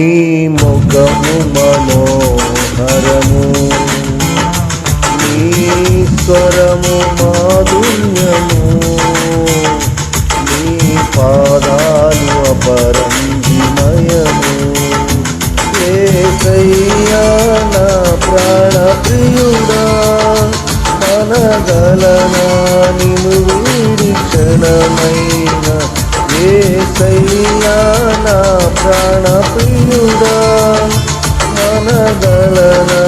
నీ ముఖము మనోహరము. నీ స్వరము మాధుర్యము. నీ పాదాలు అపరంజిమయము. ఏసయ్యా నా ప్రాణ ప్రియుడా మనగలనా నిను వీడి క్షణమైన ఏసయ్యా నా ప్రాణ మనగలనా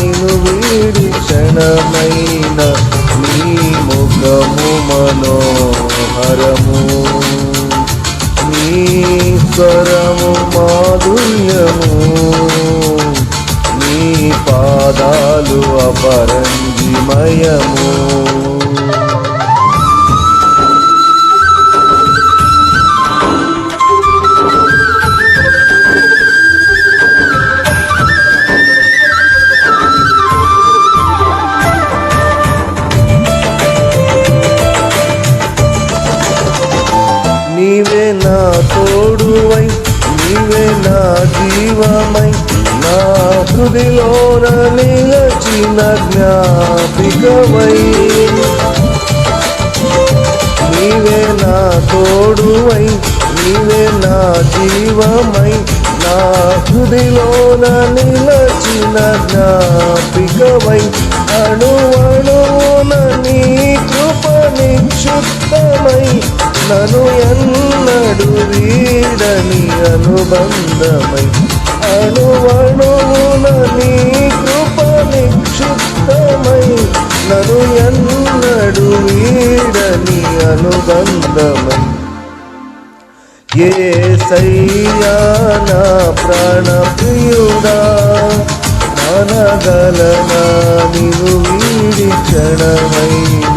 నిను వీడి క్షణమైన నీ ముఖము మనోహరము. నీ స్వరము మాధుర్యము. నీ పాదాలు అపరంజిమయము. నా జీవమై నా హృదిలోన నిలచిన జ్ఞాపికమై. నీవే నా తోడువై నీవే నా జీవమై నా హృదిలోన నిలచిన జ్ఞాపికమై. అణువణువున నీ కృప నిక్షుప్తమై నను ఎన్నడు వీడని అనుబంధమై అణువణువున నీ కృప నిక్షుప్తమై నను ఎన్నడు వీడని అనుబంధమై. ఏ సయ్యా నా ప్రాణ మనగలనా నిను వీడి క్షణమైన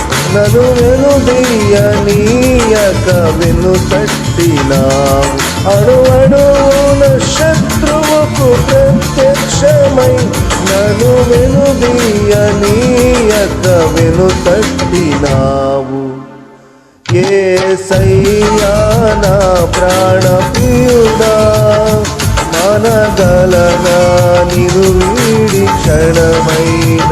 నను వెనుదీయనీయక వెను తట్టినావు. అణు శత్రువుకు ప్రత్యక్షమై నను వెనుదీయనీయక వెను తట్టినావు. ఏ సయ్యా నా ప్రాణ ప్రియుడా మనగలనా నిరు వీడి క్షణమైన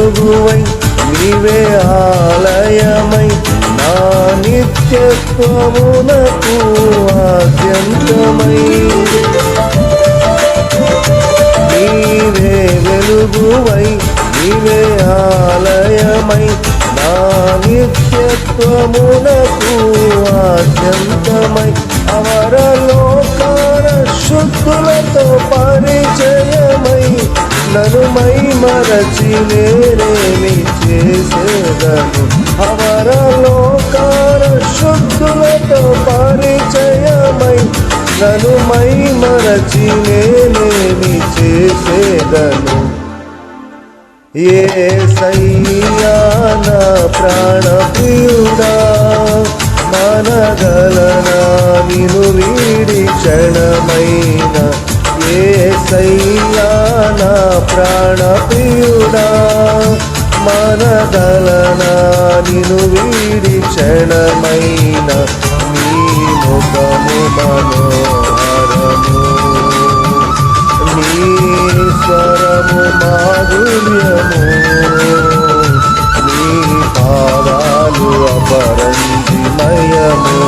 వెలుగువై నీవే ఆలయమై నా నిత్యత్వమునకు ఆద్యంతమై. నీవే వెలుగువై నీవే ఆలయమై నా నిత్యత్వమునకు ఆద్యంతమై. అవరలోకాన శుద్ధులతో పరిచయమై నన్ను మై మరచి నేనేమి చేసేదను? అవరలోకాన శుద్ధులతో పరిచయమై నన్ను మై మరచి నేనేమి చేసేదను? ఏ సయ్యా నా ప్రాణ మనగలనా నిను వీడి క్షణమైన? ఏ సయ్యా నా ప్రాణప్రియుడా ప్రియుడా మనగలనా నిను వీడి క్షణమైన నీ ముఖము మనోహరము నీ స్వరము మాధుర్యము. నీ పాదాలు అపరంజిమయము.